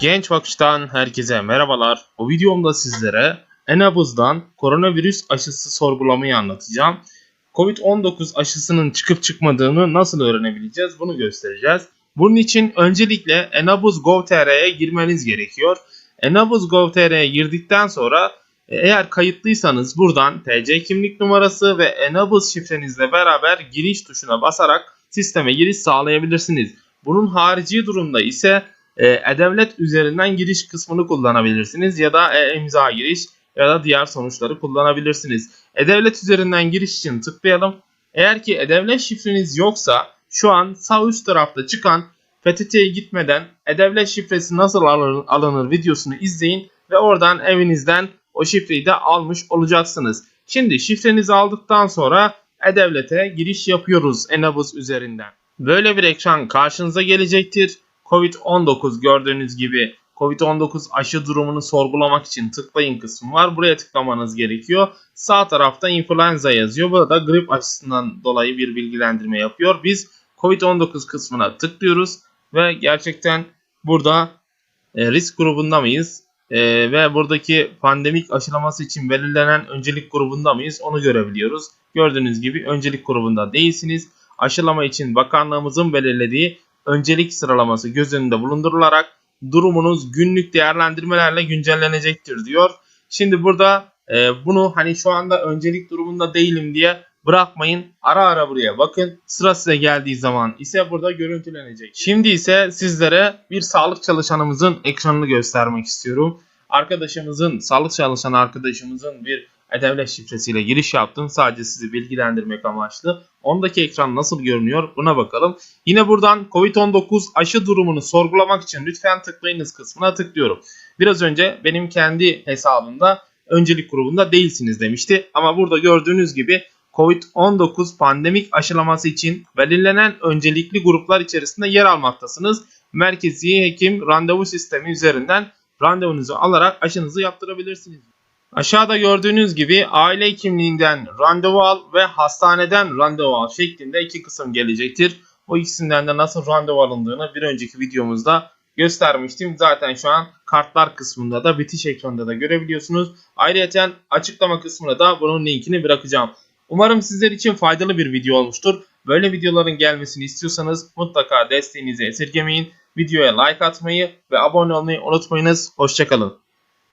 Genç Bakış'tan herkese merhabalar. Bu videomda sizlere Enabuz'dan koronavirüs aşısı sorgulamayı anlatacağım. Covid-19 aşısının çıkıp çıkmadığını nasıl öğrenebileceğiz bunu göstereceğiz. Bunun için öncelikle enabuz.gov.tr'ye girmeniz gerekiyor. Enabuz.gov.tr'ye girdikten sonra e, eğer kayıtlıysanız buradan TC kimlik numarası ve Enabuz şifrenizle beraber giriş tuşuna basarak sisteme giriş sağlayabilirsiniz. Bunun harici durumda ise E-Devlet üzerinden giriş kısmını kullanabilirsiniz ya da e-imza giriş ya da diğer sonuçları kullanabilirsiniz. E-Devlet üzerinden giriş için tıklayalım. Eğer ki E-Devlet şifreniz yoksa şu an sağ üst tarafta çıkan PTT'ye gitmeden E-Devlet şifresi nasıl alınır videosunu izleyin ve oradan evinizden o şifreyi de almış olacaksınız. Şimdi şifrenizi aldıktan sonra E-Devlet'e giriş yapıyoruz Enabuz üzerinden. Böyle bir ekran karşınıza gelecektir. Covid-19 gördüğünüz gibi Covid-19 aşı durumunu sorgulamak için tıklayın kısmı var. Buraya tıklamanız gerekiyor. Sağ tarafta influenza yazıyor. Burada grip aşısından dolayı bir bilgilendirme yapıyor. Biz Covid-19 kısmına tıklıyoruz ve gerçekten burada e, risk grubunda mıyız? E, ve buradaki pandemik aşılaması için belirlenen öncelik grubunda mıyız? Onu görebiliyoruz. Gördüğünüz gibi öncelik grubunda değilsiniz. Aşılama için bakanlığımızın belirlediği öncelik sıralaması göz önünde bulundurularak durumunuz günlük değerlendirmelerle güncellenecektir diyor. Şimdi burada e, bunu hani şu anda öncelik durumunda değilim diye bırakmayın. Ara ara buraya bakın. Sıra size geldiği zaman ise burada görüntülenecek. Şimdi ise sizlere bir sağlık çalışanımızın ekranını göstermek istiyorum. Arkadaşımızın, sağlık çalışanı arkadaşımızın bir e-devlet şifresiyle giriş yaptım. Sadece sizi bilgilendirmek amaçlı. Ondaki ekran nasıl görünüyor buna bakalım. Yine buradan COVID-19 aşı durumunu sorgulamak için lütfen tıklayınız kısmına tıklıyorum. Biraz önce benim kendi hesabımda öncelik grubunda değilsiniz demişti. Ama burada gördüğünüz gibi COVID-19 pandemik aşılaması için belirlenen öncelikli gruplar içerisinde yer almaktasınız. Merkezi hekim randevu sistemi üzerinden randevunuzu alarak aşınızı yaptırabilirsiniz. Aşağıda gördüğünüz gibi aile hekimliğinden randevu al ve hastaneden randevu al şeklinde iki kısım gelecektir. O ikisinden de nasıl randevu alındığını bir önceki videomuzda göstermiştim. Zaten şu an kartlar kısmında da bitiş ekranında da görebiliyorsunuz. Ayrıca açıklama kısmına da bunun linkini bırakacağım. Umarım sizler için faydalı bir video olmuştur. Böyle videoların gelmesini istiyorsanız mutlaka desteğinizi esirgemeyin. Videoya like atmayı ve abone olmayı unutmayınız. Hoşçakalın.